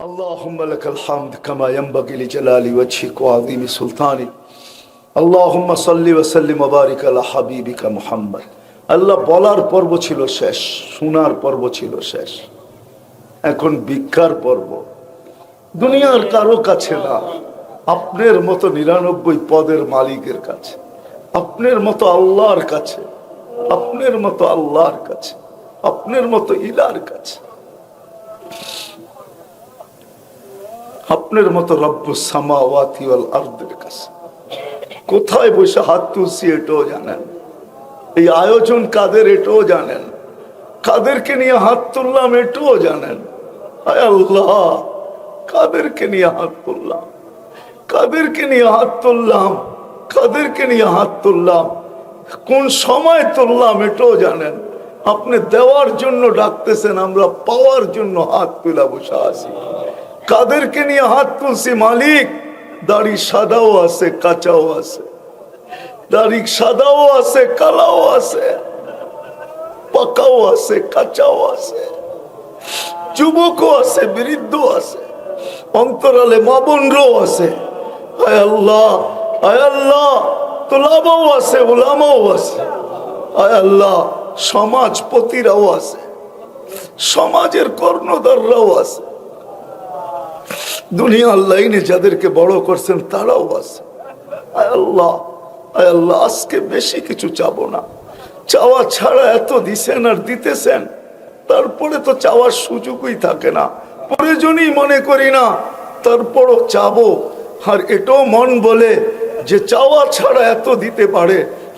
اللهم لك الحمد كما ينبغي لجلال وجهك وعظيم سلطانك اللهم صل وسلم وبارك على حبيبك محمد আল্লাহ বলার পর্ব ছিল শেষ শোনার পর্ব ছিল শেষ এখন ভিক্ষার পর্ব দুনিয়ার কারো কাছে না আপনার মতো নিরানব্বই পদের মালিকের কাছে আপনার মতো আল্লাহর কাছে আপনার মতো আল্লাহর কাছে আপনার মতো ইলার কাছে আপনার মতো রব্ব সামাওয়াতি ওয়াল আরদের কাছে। কোথায় বসে হাত তুলছি এটাও জানেন। এই আয়োজন কাদের এটাও জানেন। কাদেরকে নিয়ে হাত তুললাম এটাও জানেন। আল্লাহ, কাদেরকে নিয়ে হাত তুললাম। কাদেরকে নিয়ে হাত তুললাম, কাদেরকে নিয়ে হাত তুললাম। কোন সময় তুললাম এটাও জানেন। আপনি দেওয়ার জন্য ডাকতেছেন, আমরা পাওয়ার জন্য হাত তুলা বসে আছি। কাদেরকে নিয়ে হাত তুলছি, মালিক, দাড়ি সাদাও আছে, কাঁচাও আছে। দাড়ি সাদাও আছে, কালাও আছে, পাকাও আছে, কাঁচাও আছে। যুবকও আছে বৃদ্ধ আছে, অন্তরালে মা আছে। আয় আল্লাহ আয় আল্লাহ, তোলাবাও আছে, ওলামাও আছে। আয় আল্লাহ, সমাজপতিরাও আছে, সমাজের কর্ণধাররাও আছে। দুনিয়ার লাইনে যাদেরকে বড় করছেন, তারাও আছে। আয় আল্লাহ আয় আল্লাহ, আজকে বেশি কিছু চাবো না। চাওয়া ছাড়া এত দিছেন আর দিতেছেন, তারপরে তো চাওয়ার সুযোগই থাকে না। প্রয়োজনই মনে করি না, তারপরও চাবো। আর এটাও মন বলে যে চাওয়া ছাড়া এত দিতে পারে,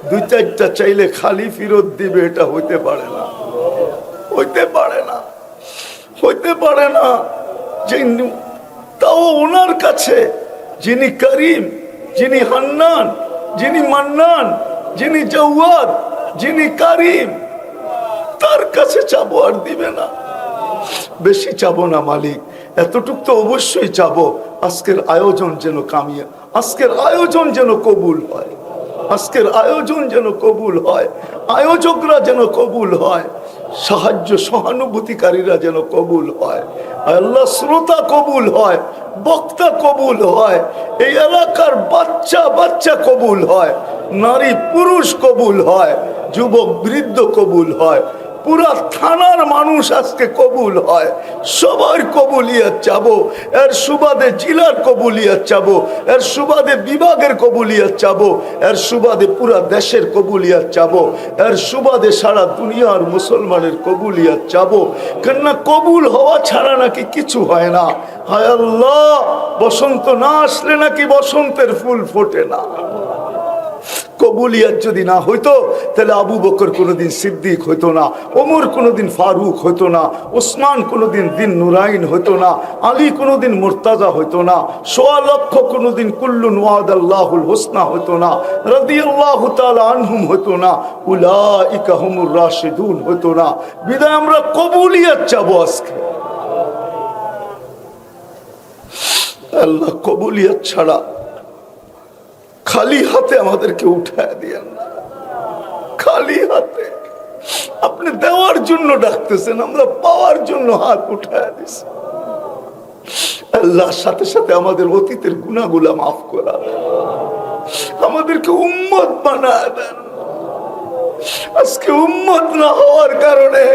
দুই চারটা চাইলে খালি ফিরত দিবে, এটা হইতে পারে না। হইতে পারে না। হইতে পারে না। যে তাও ওনার কাছে, যিনি করিম, যিনি হান্নান, যিনি মান্নান, যিনি জৌয়াদ যিনি কারিম, তার কাছে চাবো আর দিবে না। বেশি চাবো না মালিক, এতটুক তো অবশ্যই চাবো, আজকের আয়োজন যেন কামিয়ে, আজকের আয়োজন যেন কবুল হয়, আজকের আয়োজন যেন কবুল হয়, আয়োজকরা যেন কবুল হয়। সাহায্য সহানুভূতিকারীরা যেন কবুল হয়। আল্লাহ শ্রোতা কবুল হয়, বক্তা কবুল হয়, এই এলাকার বাচ্চা বাচ্চা কবুল হয়, নারী পুরুষ কবুল হয়, যুবক বৃদ্ধ কবুল হয়। পুরা থানার মানুষ আজকে কবুল হয়। সবার কবুলিয়াত চাবো। এর সুবাদে জেলার কবুলিয়াত চাবো। এর সুবাদে বিভাগের কবুলিয়াত চাবো। এর সুবাদে পুরা দেশের কবুলিয়াত চাবো। এর সুবাদে সারা দুনিয়ার মুসলমানের কবুলিয়াত চাবো। কেননা কবুল হওয়া ছাড়া নাকি কিছু হয় না। হায় আল্লাহ, বসন্ত না আসলে নাকি বসন্তের ফুল ফোটে না। কবুলিয়াত যদি না হইতো, তাহলে আবু বকর কোনোদিন সিদ্দিক হইতো না, ওমর কোনোদিন ফারুক হইতো না, ওসমান কোনোদিন দিন নুরাইন হইতো না, আলী কোনোদিন মোর্তাজা হইতো না, সোয়া লক্ষ কোনোদিন কুল্লু নোয়াদ আল্লাহুল হোসনা হইতো না রদি আল্লাহ আনহুম হইতো না উলা ইকাহমুর রাশেদুন হইতো না। বিদায়, আমরা কবুলিয়াত চাবো আজকে। আল্লাহ কবুলিয়াত ছাড়া হাতে আমাদেরকে উঠায় দিয়েন খালি হাতে। আপনি দেওয়ার জন্য ডাকতেছেন, আমরা পাওয়ার জন্য হাত উঠায় দিছি। আল্লাহর সাথে সাথে আমাদের অতীতের গুণাগুলা মাফ করা। আমাদেরকে উম্মত বানায় দেন। আজকে উম্মত না হওয়ার কারণে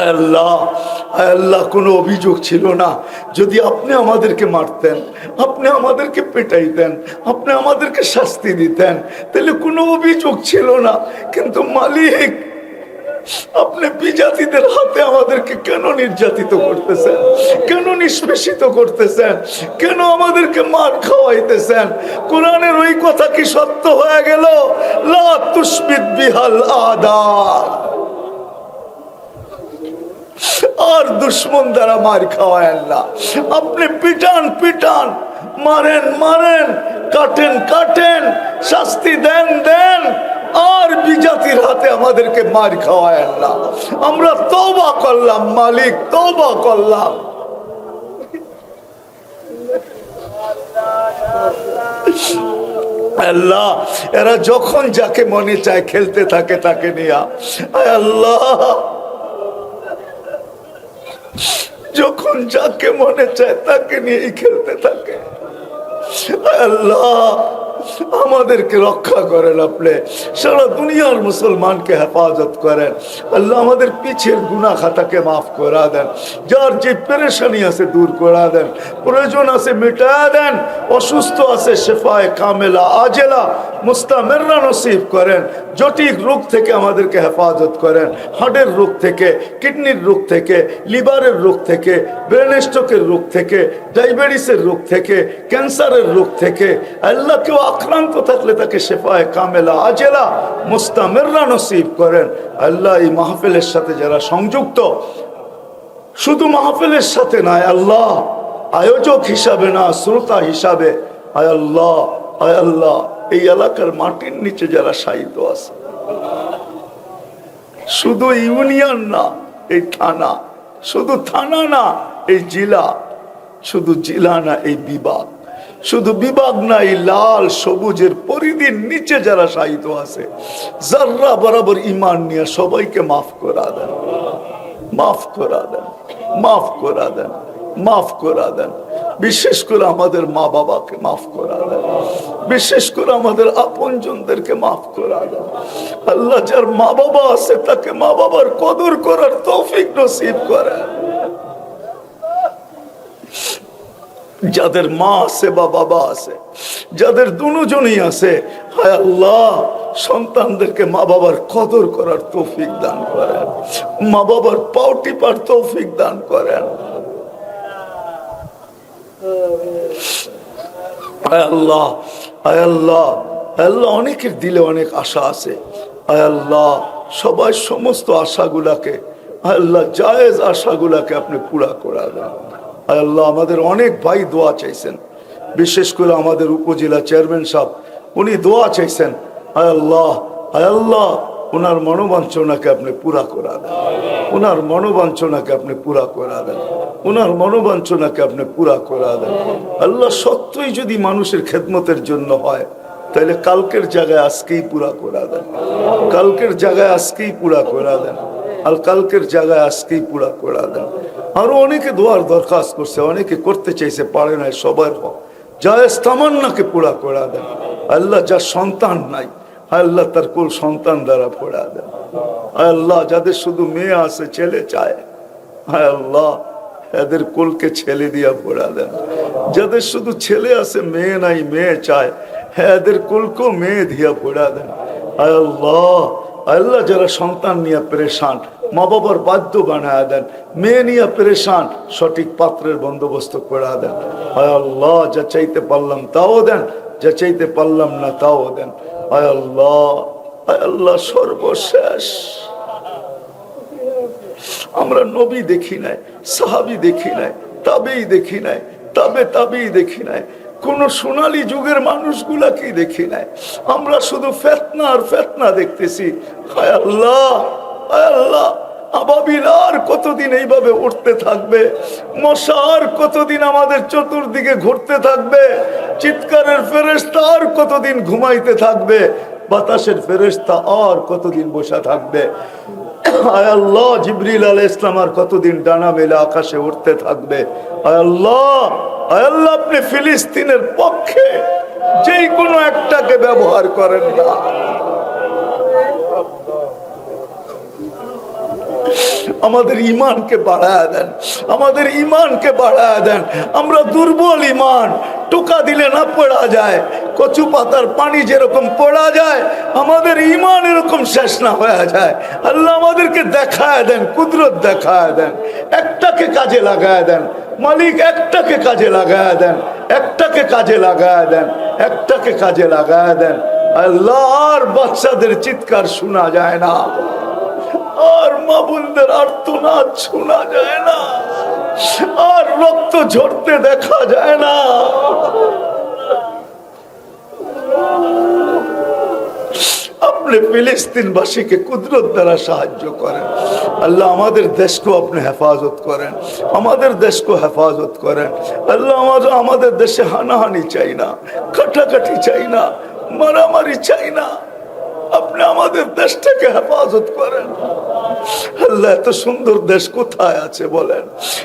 আল্লাহ আল্লাহ, কোনো অভিযোগ ছিল না। যদি আপনি আমাদেরকে মারতেন, আপনি আমাদেরকে পেটাইতেন, আপনি আমাদেরকে শাস্তি দিতেন, তাহলে কোনো অভিযোগ ছিল না। কিন্তু মালিক, আপনি বিজাতিদের হাতে আমাদেরকে কেন নির্যাতিত করতেছেন? কেন নিষ্পেষিত করতেছেন? কেন আমাদেরকে মার খাওয়াইতেছেন? কোরআনের ওই কথা কি সত্য হয়ে গেল? লা তুসবিদ বিহাল আদার আর দুশ্মন দ্বারা মার খাওয়ায় না। আপনি পিটান পিটান, মারেন মারেন, কাটেন কাটেন, শাস্তি দেন দেন, আর বিজাতির হাতে আমাদেরকে মার খাওয়ায় না। আমরা তবা করলাম, মালিক তবা করলাম। আল্লাহ, এরা যখন যাকে মনে চায় খেলতে থাকে, তাকে নিয়া। আল্লাহ। যখন যাকে মনে চায় তাকে নিয়েই খেলতে থাকে। আল্লাহ! আমাদেরকে রক্ষা করেন আপনি। সারা দুনিয়ার মুসলমানকে হেফাজত করেন। আল্লাহ আমাদের পিছের গুনা খাতাকে মাফ করা দেন। যার যে পেরেশানি আছে দূর করা দেন। প্রয়োজন আছে মিটা দেন। অসুস্থ আছে শেফায় কামেলা, আজেলা, মুস্তামেররা নসিব করেন। জটিল রোগ থেকে আমাদেরকে হেফাজত করেন। হার্টের রোগ থেকে, কিডনির রোগ থেকে, লিভারের রোগ থেকে, ব্রেন স্ট্রোকের রোগ থেকে, ডায়াবেটিসের রোগ থেকে, ক্যান্সারের রোগ থেকে। আল্লাহ কেউ আক্রান্ত থাকলে তাকে শেফায় কামেলা, আজেলা, মুস্তামেররা নসিব করেন। আল্লাহ এই মাহফিলের সাথে যারা সংযুক্ত, শুধু মাহফিলের সাথে নয়, আল্লাহ আয়োজক হিসাবে না, শ্রোতা হিসাবে, আয় আল্লাহ আয় আল্লাহ, এই এলাকার মাটির নিচে যারা সাহিত্য আছে। শুধু ইউনিয়ন না, এই থানা, শুধু থানা না, এই জেলা, শুধু জেলা না, এই বিভাগ। শুধু বিভাগ নাই, লাল, সবুজের পরিধির নিচে যারা সাহিত্য আছে, যার্রা বরাবর ইমান নিয়ে সবাইকে মাফ করা দেন। মাফ করা দেন, মাফ করা দেন, মাফ করা দেন। বিশেষ করে আমাদের মা বাবাকে মাফ করা দেন। বিশেষ করে আমাদের আপনজনদেরকে মাফ করা দেন। আল্লাহ যার মা বাবা আছে, তাকে মা বাবার কদর করার তৌফিক নসিব করেন। যাদের মা আছে বা বাবা আছে, যাদের দুজনই আছে, হায় আল্লাহ, সন্তানদেরকে মা বাবার কদর করার তৌফিক দান করেন। মা বাবার পাও টিপার তৌফিক দান করেন। আয় আল্লাহ আয় আল্লাহ আল্লাহ, অনেকের দিলে অনেক আশা আছে। আয় আল্লাহ, সবাই সমস্ত আশাগুলাকে আল্লাহ, জায়েজ আশাগুলাকে আপনি পুরা করা দেন আল্লাহ, আমাদের অনেক ভাই দোয়া চাইছেন। বিশেষ করে আমাদের উপজেলা চেয়ারম্যান সাহেব, উনি দোয়া চাইছেন, আয় আল্লাহ আয় আল্লাহ ওনার মনোবাঞ্ছনাকে আপনি পুরা করা দেন। ওনার মনোবাঞ্ছনাকে আপনি পুরা করা দেন। ওনার মনোবাঞ্ছনাকে আপনি পুরা করা দেন। আল্লাহ সত্যই যদি মানুষের খেদমতের জন্য হয়, তাহলে কালকের জায়গায় আজকেই পুরা করা দেন। কালকের জায়গায় আজকেই পুরা করা দেন। আর কালকের জায়গায় আজকেই পুরা করা দেন। আরও অনেকে দোয়ার দরখাস্ত করছে, অনেকে করতে চাইছে, পারে নাই, সবার হক। জায়েজ পুরা করা দেন। আল্লাহ যার সন্তান নাই, আল্লাহ তার কোল সন্তান দ্বারা পড়া দেন। আল্লাহ যাদের শুধু মেয়ে আছে, ছেলে চায়, আল্লাহ এদের কোলকে ছেলে দিয়া পড়া দেন। যাদের শুধু ছেলে আছে, মেয়ে নাই, মেয়ে চায়, এদের কোলকেও মেয়ে দিয়া পড়া দেন। আল্লাহ আল্লাহ যারা সন্তান নিয়ে পরেশান মা বাবার বাধ্য বানায় দেন। মেয়ে নিয়ে পরেশান, সঠিক পাত্রের বন্দোবস্ত করে দেন। হায় আল্লাহ, যা চাইতে পারলাম তাও দেন, যা চাইতে পারলাম না তাও দেন। আয় আল্লাহ আল্লাহ, সর্বশেষ। আমরা নবী দেখি নাই, সাহাবি দেখি নাই, তাবেই দেখি নাই, তাবে তাবেই দেখি নাই। কোন সোনালি যুগের মানুষগুলাকেই দেখি নাই? আমরা শুধু ফেতনা আর ফেতনা দেখতেছি। হায় আল্লাহ হায় আল্লাহ। আবাবিল আর কতদিন এইভাবে উঠতে থাকবে? মশা আর কতদিন আমাদের চতুর্দিকে ঘুরতে থাকবে? চিৎকারের ফেরেস্তা আর কতদিন ঘুমাইতে থাকবে? বাতাসের ফেরেস্তা আর কতদিন বসা থাকবে? আয় আল্লাহ, জিবরিল আল ইসলাম আর কতদিন ডানা মেলে আকাশে উঠতে থাকবে? আয় আল্লাহ আয় আল্লাহ, আপনি ফিলিস্তিনের পক্ষে যেই কোনো একটাকে ব্যবহার করেন না। আমাদের ইমানকে বাড়ায় দেন, আমাদের ইমানকে বাড়ায় দেন। আমরা দুর্বল ইমান টোকা দিলে না পড়া যায়, কচু পাতার পানি যেরকম পড়া যায়, আমাদের ইমান এরকম শেষ না হয়ে যায়। আল্লাহ আমাদেরকে দেখায় দেন, কুদরত দেখায় দেন, একটাকে কাজে লাগায় দেন, মালিক একটাকে কাজে লাগায় দেন, একটাকে কাজে লাগায় দেন, একটাকে কাজে লাগায় দেন। আল্লাহ আর বাচ্চাদের চিৎকার শোনা যায় না। আর মা বোনদের আর্তনাদ শোনা যায় না, আর রক্ত ঝরতে দেখা যায় না। আপনি ফিলিস্তিনবাসীকে কুদরত দ্বারা সাহায্য করেন। আল্লাহ আমাদের দেশকেও আপনি হেফাজত করেন। আমাদের দেশকেও হেফাজত করেন। আল্লাহ আমাদের আমাদের দেশে হানাহানি চাই না কাটাকাটি চাই না, মারামারি চাই না। আপনি আমাদের দেশটাকে হেফাজত করেন। আল্লাহ, এত সুন্দর দেশ কোথায় আছে বলেন?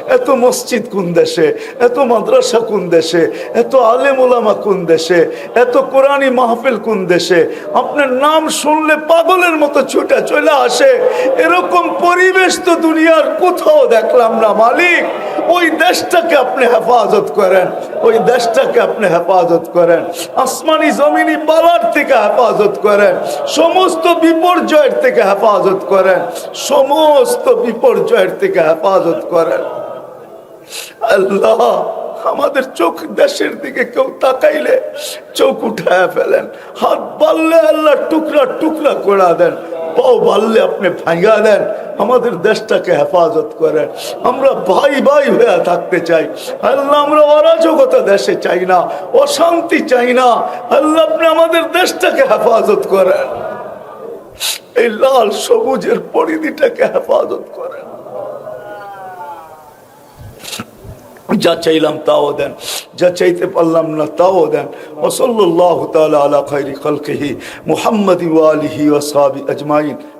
এত মসজিদ কোন দেশে? এত মাদ্রাসা কোন দেশে? এত আলেম ওলামা কোন দেশে? এত কোরআনী মাহফিল কোন দেশে? আপনার নাম শুনলে পাগলের মতো ছুটে চলে আসে। এরকম পরিবেশ তো দুনিয়ার কোথাও দেখলাম না, মালিক। ওই দেশটাকে আপনি হেফাজত করেন। ওই দেশটাকে আপনি হেফাজত করেন। আসমানি জমিনি পালার থেকে হেফাজত করেন। সমস্ত বিপর্যয়ের থেকে হেফাজত করেন। সমস্ত বিপর্যয়ের থেকে হেফাজত করেন। আল্লাহ আমাদের চোখ দেশের দিকে কেউ তাকাইলে চোখ উঠায় ফেলেন। হাত বাড়লে আল্লাহ টুকরা টুকরা করে দেন। পাও বাড়লে আপনি ভাঙা দেন। আমাদের দেশটাকে হেফাজত করেন আমরা ভাই ভাই হয়ে থাকতে চাই। আল্লাহ, আমরা অরাজকতা দেশে চাই না, অশান্তি চাই না। আল্লাহ, আপনি আমাদের দেশটাকে হেফাজত করেন। এই লাল সবুজের পরিধিটাকে হেফাজত করেন। যা চাইলাম তাও দেন, যা চাইতে পারলাম না তাও দেন। ওসল্লাহ তাআলা আলা খাইরি খালকিহি মুহাম্মদ আলিহি ওয়া আজমাইন।